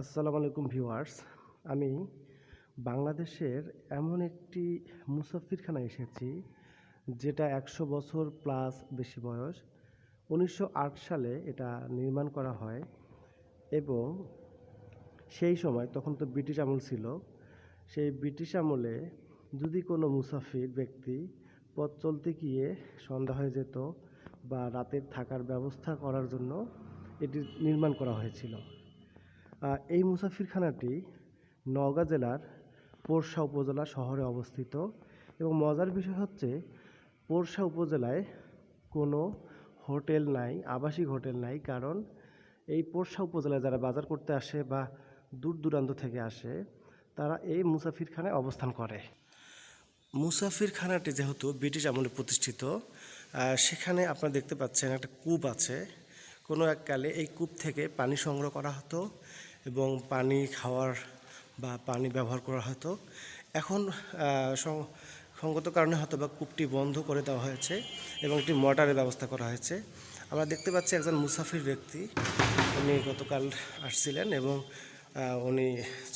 আসসালামু আলাইকুম ভিউয়ার্স। আমি বাংলাদেশের এমন একটি মুসাফিরখানায় এসেছি, যেটা একশো বছর প্লাস বেশি বয়স। উনিশশো আট সালে এটা নির্মাণ করা হয় এবং সেই সময় তখন তো ব্রিটিশ আমল ছিল। সেই ব্রিটিশ আমলে যদি কোনো মুসাফির ব্যক্তি পথ চলতে গিয়ে সন্ধ্যা হয়ে যেত বা রাতের থাকার ব্যবস্থা করার জন্য এটি নির্মাণ করা হয়েছিল। এই মুসাফিরখানাটি নওগাঁ জেলার পোরশা উপজেলা শহরে অবস্থিত এবং মজার বিষয় হচ্ছে পোরশা উপজেলায় কোনো হোটেল নাই, আবাসিক হোটেল নাই, কারণ এই পোরশা উপজেলায় যারা বাজার করতে আসে বা দূর দূরান্ত থেকে আসে, তারা এই মুসাফিরখানায় অবস্থান করে। মুসাফিরখানাটি যেহেতু ব্রিটিশ আমলে প্রতিষ্ঠিত সেখানে আপনারা দেখতে পাচ্ছেন একটা কূপ আছে। কোনো এককালে এই কূপ থেকে পানি সংগ্রহ করা হতো এবং পানি খাওয়ার বা পানি ব্যবহার করা হতো। এখন সঙ্গত কারণে হয়তো বা কূপটি বন্ধ করে দেওয়া হয়েছে এবং একটি মোটরের ব্যবস্থা করা হয়েছে। আমরা দেখতে পাচ্ছি একজন মুসাফির ব্যক্তি। উনি গতকাল আসছিলেন এবং উনি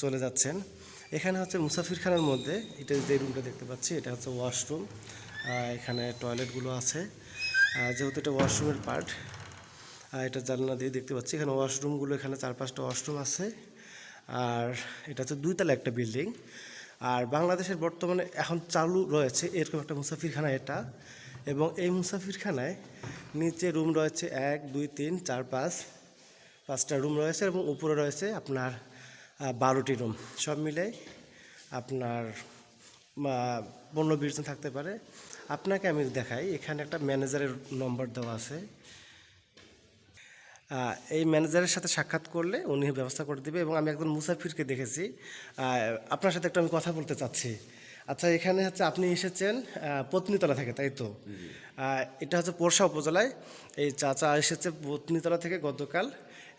চলে যাচ্ছেন। এখানে হচ্ছে মুসাফিরখানার মধ্যে, এটা যে রুমটা দেখতে পাচ্ছি, এটা হচ্ছে ওয়াশরুম। এখানে টয়লেটগুলো আছে। যেহেতু এটা ওয়াশরুমের পার্ট এটা জানলা দিয়ে দেখতে পাচ্ছি। এখানে ওয়াশরুমগুলো এখানে চার পাঁচটা ওয়াশরুম আছে। আর এটা হচ্ছে দুইতলা একটা বিল্ডিং আর বাংলাদেশের বর্তমানে এখন চালু রয়েছে এরকম একটা মুসাফিরখানা এটা। এবং এই মুসাফিরখানায় নিচে রুম রয়েছে এক, দুই, তিন, চার, পাঁচ, পাঁচটা রুম রয়েছে এবং উপরে রয়েছে আপনার বারোটি রুম সব মিলে আপনার পনেরো বিশ জন থাকতে পারে। আপনাকে আমি দেখাই, এখানে একটা ম্যানেজারের নম্বর দেওয়া আছে। এই ম্যানেজারের সাথে সাক্ষাৎ করলে উনি ব্যবস্থা করে দেবে এবং আমি একজন মুসাফিরকে দেখেছি। আপনার সাথে একটু আমি কথা বলতে চাচ্ছি। আচ্ছা এখানে হচ্ছে আপনি এসেছেন পত্নীতলা থেকে তাই তো? এটা হচ্ছে পোরশা উপজেলায়। এই চাচা এসেছে পত্নীতলা থেকে গতকাল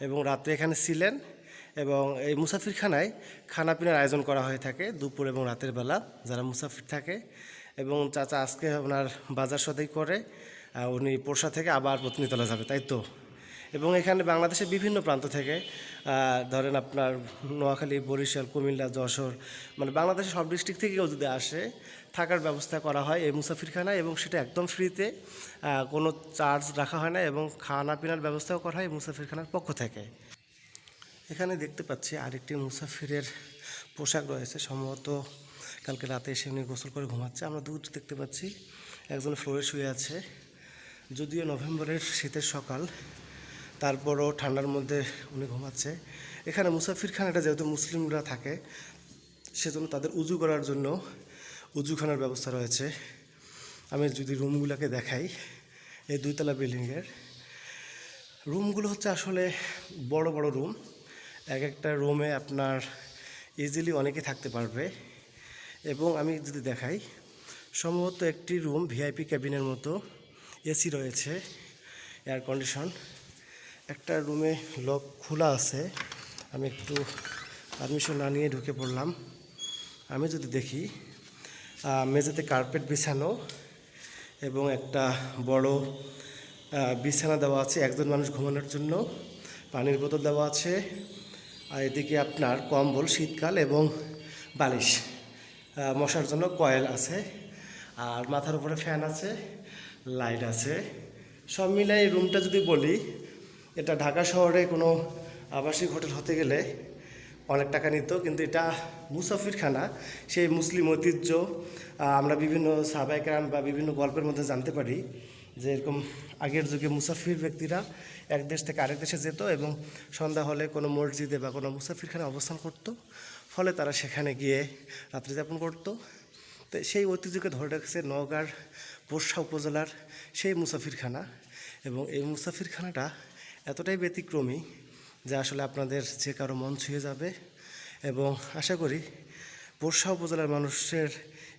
এবং রাতে এখানে ছিলেন এবং এই মুসাফিরখানায় খানাপিনার আয়োজন করা হয়ে থাকে দুপুর এবং রাতের বেলা যারা মুসাফির থাকে। এবং চাচা আজকে ওনার বাজার সদাই করে উনি পোরশা থেকে আবার পত্নীতলা যাবে তাই তো? এবং এখানে বাংলাদেশের বিভিন্ন প্রান্ত থেকে ধরেন আপনার নোয়াখালী, বরিশাল, কুমিল্লা, যশোর মানে বাংলাদেশের সব ডিস্ট্রিক্ট থেকেও যদি আসে, থাকার ব্যবস্থা করা হয় এই মুসাফিরখানায় এবং সেটা একদম ফ্রিতে কোনো চার্জ রাখা হয় না এবং খানা পিনার ব্যবস্থাও করা হয় এই মুসাফিরখানার পক্ষ থেকে। এখানে দেখতে পাচ্ছি আরেকটি মুসাফিরের পোশাক রয়েছে, সম্ভবত কালকে রাতে এসে উনি গোসল করে ঘুমাচ্ছে। আমরা দূর দেখতে পাচ্ছি একজন ফ্লোরে শুয়ে আছে। যদিও নভেম্বরের শীতের সকাল তারপরও ঠান্ডার মধ্যে উনি ঘুমাচ্ছে। এখানে মুসাফিরখানাটা যেহেতু মুসলিমরা থাকে, সেজন্য তাদের উজু করার জন্য উজুখানার ব্যবস্থা রয়েছে। আমি যদি রুমগুলোকে দেখাই, এই দুইতলা বিল্ডিংয়ের। রুমগুলো হচ্ছে আসলে বড় বড় রুম। এক একটা রুমে আপনার ইজিলি অনেকে থাকতে পারবে। এবং আমি যদি দেখাই, সম্ভবত একটি রুম ভিআইপি ক্যাবিনের মতো, এসি রয়েছে এয়ার কন্ডিশন একটা রুমে লক খোলা আছে। আমি একটু পারমিশন না নিয়ে ঢুকে পড়লাম। আমি যদি দেখি মেঝেতে কার্পেট বিছানো এবং একটা বড় বিছানা দেওয়া আছে, একজন মানুষ ঘুমানোর জন্য। পানির বোতল দেওয়া আছে। আর এদিকে আপনার কম্বল, শীতকাল এবং বালিশ। মশার জন্য কয়েল আছে। আর মাথার উপরে ফ্যান আছে লাইট আছে। সব মিলাই রুমটা যদি বলি এটা ঢাকা শহরে কোনো আবাসিক হোটেল হতে গেলে অনেক টাকা নিত, কিন্তু এটা মুসাফিরখানা, সেই মুসলিম ঐতিহ্য আমরা বিভিন্ন সাবাইকান বা বিভিন্ন গল্পের মধ্যে জানতে পারি যে এরকম আগের যুগে মুসাফির ব্যক্তিরা এক দেশ থেকে আরেক দেশে যেত এবং সন্ধ্যা হলে কোনো মসজিদে বা কোনো মুসাফিরখানে অবস্থান করত। ফলে তারা সেখানে গিয়ে রাত্রি যাপন করতো। তো সেই ঐতিহ্যকে ধরে রাখছে নওগাঁর পোরশা উপজেলার সেই মুসাফিরখানা এবং এই মুসাফিরখানাটা এতটাই ব্যতিক্রমী যে আসলে আপনাদের যে কারও মন ছুঁয়ে যাবে এবং আশা করি পোরশা উপজেলার মানুষের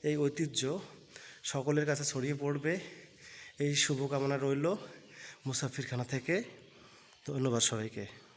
এই ঐতিহ্য সকলের কাছে ছড়িয়ে পড়বে। এই শুভকামনা রইল মুসাফিরখানা থেকে। ধন্যবাদ সবাইকে।